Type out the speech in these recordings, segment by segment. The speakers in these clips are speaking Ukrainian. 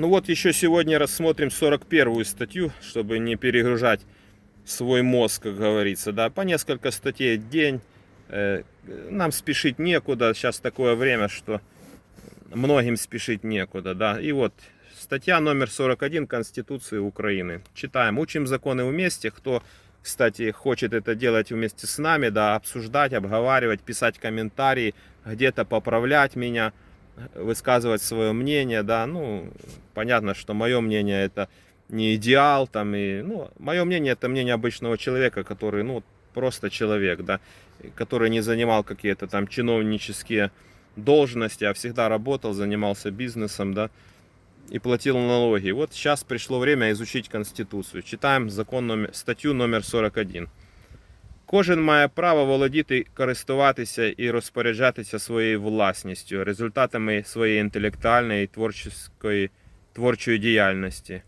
Ну вот еще сегодня рассмотрим 41 статью, чтобы не перегружать свой мозг, как говорится. Да, по несколько статей в день. Э, Нам спешить некуда. Сейчас такое время, что многим спешить некуда. Да. И вот статья номер 41 Конституции Украины. Читаем. Учим законы вместе. Кто, кстати, хочет это делать вместе с нами, да, обсуждать, обговаривать, писать комментарии, где-то поправлять меня высказывать свое мнение, да, ну, понятно, что мое мнение это не идеал, там, и, ну, мое мнение это мнение обычного человека, который, ну, просто человек, да, который не занимал какие-то там чиновнические должности, а всегда работал, занимался бизнесом, да, и платил налоги. Вот сейчас пришло время изучить Конституцию. Читаем закон номер, статтю номер 41. Кожен має право володіти, користуватися і розпоряджатися своєю власністю, результатами своєї інтелектуальної і творчої, творчої діяльності.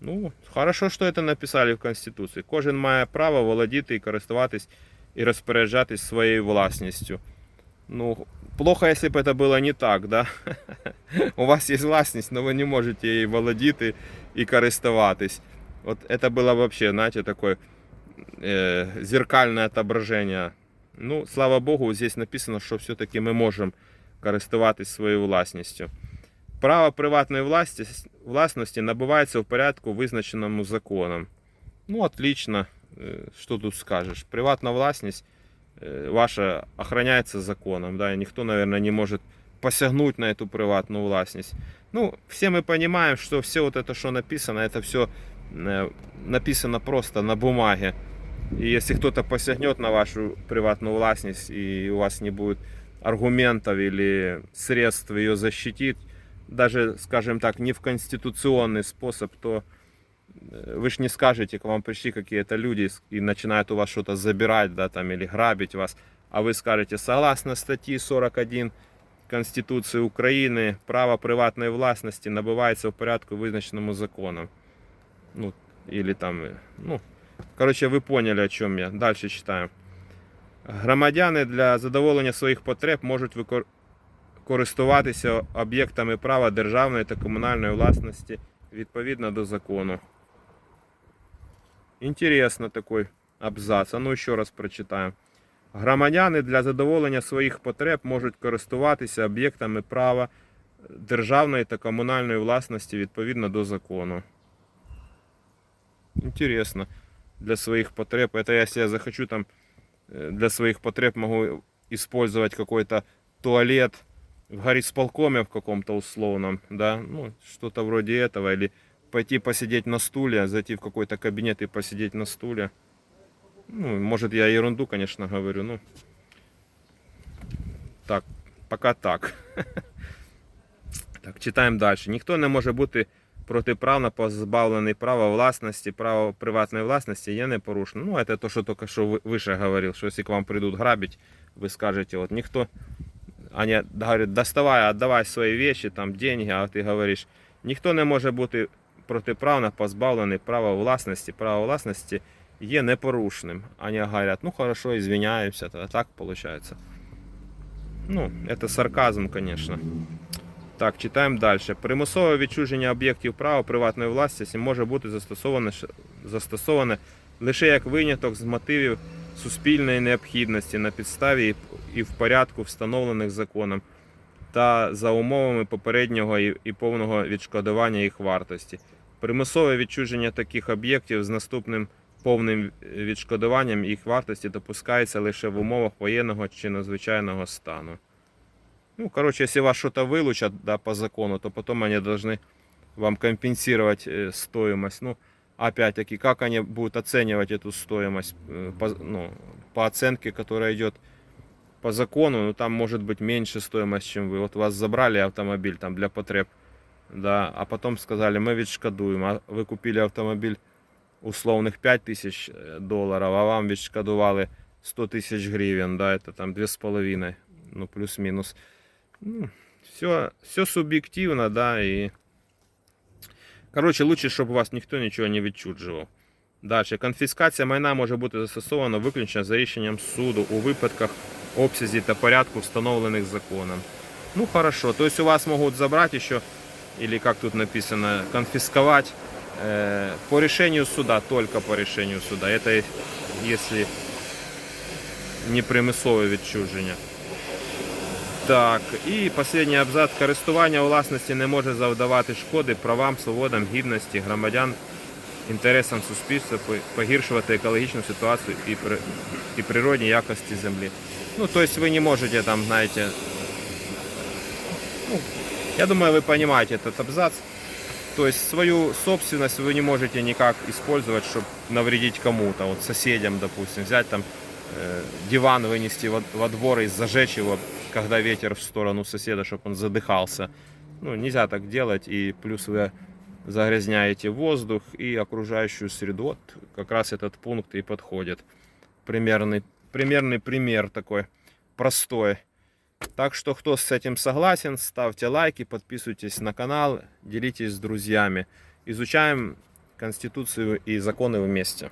Ну, хорошо, що це написали в Конституції. Кожен має право володіти і користуватись і розпоряджатись своєю власністю. Ну, плохо, если бы это было не так, да? У вас есть власність, но вы не можете її володіти і користуватись. Вот это было вообще, знаете, такой э, зеркальное отображение. Ну, слава Богу, здесь написано, що все-таки ми можемо користуватись своєю власністю. Право приватної власті, власності набувається в порядку, визначеному законом. Ну, отлично. Э, Що тут скажеш? Приватна власність э, ваша охраняется законом, да, и никто, наверное, не может посягнуть на эту приватную властность. Ну, все мы понимаем, что все вот это, что написано, это все написано просто на бумаге. И если кто-то посягнет на вашу приватную властность, и у вас не будет аргументов или средств ее защитить, даже, скажем так, не в конституционный способ, то э, вы же не скажете, к вам пришли какие-то люди и начинают у вас что-то забирать, да, там, или грабить вас, а вы скажете, согласно статье 41 Конституции Украины, право приватной властности набывается в порядку, вызначенному законом. Ну, или там, э, ну, короче, ви поняли, о чому я. Далі читаємо. Громадяни для задоволення своїх потреб можуть користуватися об'єктами права державної та комунальної власності відповідно до закону. Інтересно такий абзац. А ну ще раз прочитаємо. Громадяни для задоволення своїх потреб можуть користуватися об'єктами права державної та комунальної власності відповідно до закону. Интересно. Для своих потреб. Это если я захочу там э, для своих потреб могу использовать какой-то туалет в горисполкоме в каком-то условном, да, ну, что-то вроде этого, или пойти посидеть на стуле, зайти в какой-то кабинет и посидеть на стуле. Ну, может, я ерунду, конечно, говорю, ну, так, пока так. Так, читаємо далі. Ніхто не може бути протиправно позбавлений права власності, право приватної власності є непорушним. Ну, це то, тільки що ви- вище говорив, що якщо к вам прийдуть грабить, ви скажете, от ніхто, они говорят, доставай, отдавай свої вещи, там, деньги, а ти говориш, ніхто не може бути протиправно позбавлений права власності, право власності є непорушним. Они говорят, ну хорошо, извиняемся, так получается. Ну, это сарказм, конечно. Так, читаємо далі. Примусове відчуження об'єктів права приватної власності може бути застосоване, застосоване лише як виняток з мотивів суспільної необхідності на підставі і в порядку, встановлених законом, та за умовами попереднього і повного відшкодування їх вартості. Примусове відчуження таких об'єктів з наступним повним відшкодуванням їх вартості допускається лише в умовах воєнного чи надзвичайного стану. Ну, короче, если вас что-то вылучат да, по закону, то потом они должны вам компенсировать э, стоимость. Ну, опять-таки, как они будут оценивать эту стоимость? Э, По, ну, по оценке, которая идет по закону, ну, там может быть меньше стоимость, чем вы. Вот вас забрали автомобиль там для потреб, да, а потом сказали, мы відшкодуємо, а ви купили автомобиль условных 5 тысяч э, долларов, а вам відшкодували 100 тысяч гривен, да, это там 2,5, ну, плюс-минус. Ну, все, все субъективно, да, и... Короче, лучше, щоб у вас ніхто нічого не відчуджував. Далі. Конфіскація майна може бути застосована виключно за рішенням суду у випадках обсязі та порядку, встановлених законом. Ну, хорошо. То есть у вас можуть забрати ще или как тут написано, конфисковать э, по решению суда, только по решению суда. Это если не примусове відчуження. Так, і останній абзац. Користування у власності не може завдавати шкоди правам, свободам, гідності громадян, інтересам суспільства, по- погіршувати екологічну ситуацію і, при, і природні якості землі. Ну, то есть вы не можете там, знаете, ну, я думаю, вы понимаете этот абзац. То есть свою собственность вы не можете никак использовать, чтобы навредить кому-то, вот соседям, допустим, взять там э, диван вынести во, во двор и зажечь его, когда ветер в сторону соседа, чтобы он задыхался. Ну, нельзя так делать, и плюс вы загрязняете воздух и окружающую среду. Вот как раз этот пункт и подходит. Примерный, примерный пример такой простой. Так что, кто с этим согласен, ставьте лайки, подписывайтесь на канал, делитесь с друзьями. Изучаем Конституцию и законы вместе.